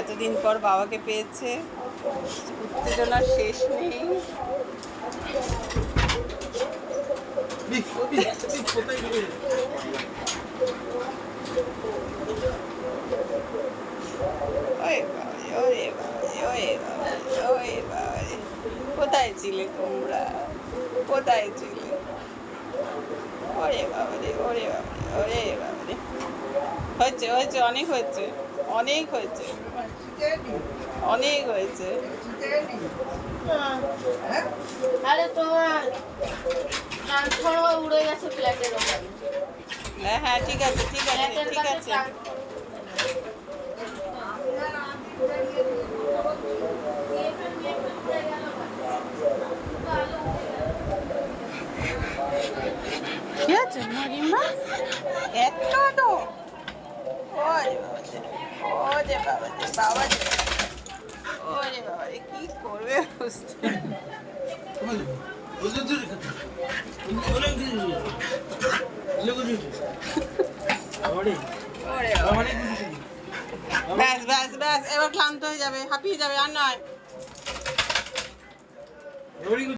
এতদিন পর বাবাকে পেয়েছে। উত্তেজনার শেষ নেই। কোথায় ছিলে তোমরা? কোথায় ছিলে? ওরে বাবারে ওরে বাবারে ওরে বাবারে। হয়েছে হয়েছে, অনেক হয়েছে। অনেক হয়েছে। অনেক হয়েছে। আরে তোমার ট্রান্সফর্মার উড়ে গেছে ফ্ল্যাটের ওখানে হ্যাঁ হ্যাঁ ঠিক আছে ঠিক আছে ঠিক আছে। কি আছে মারিমা এত তো ওরে ক্লান্ত হয়ে যাবে হাঁপিয়ে যাবে আর নয়।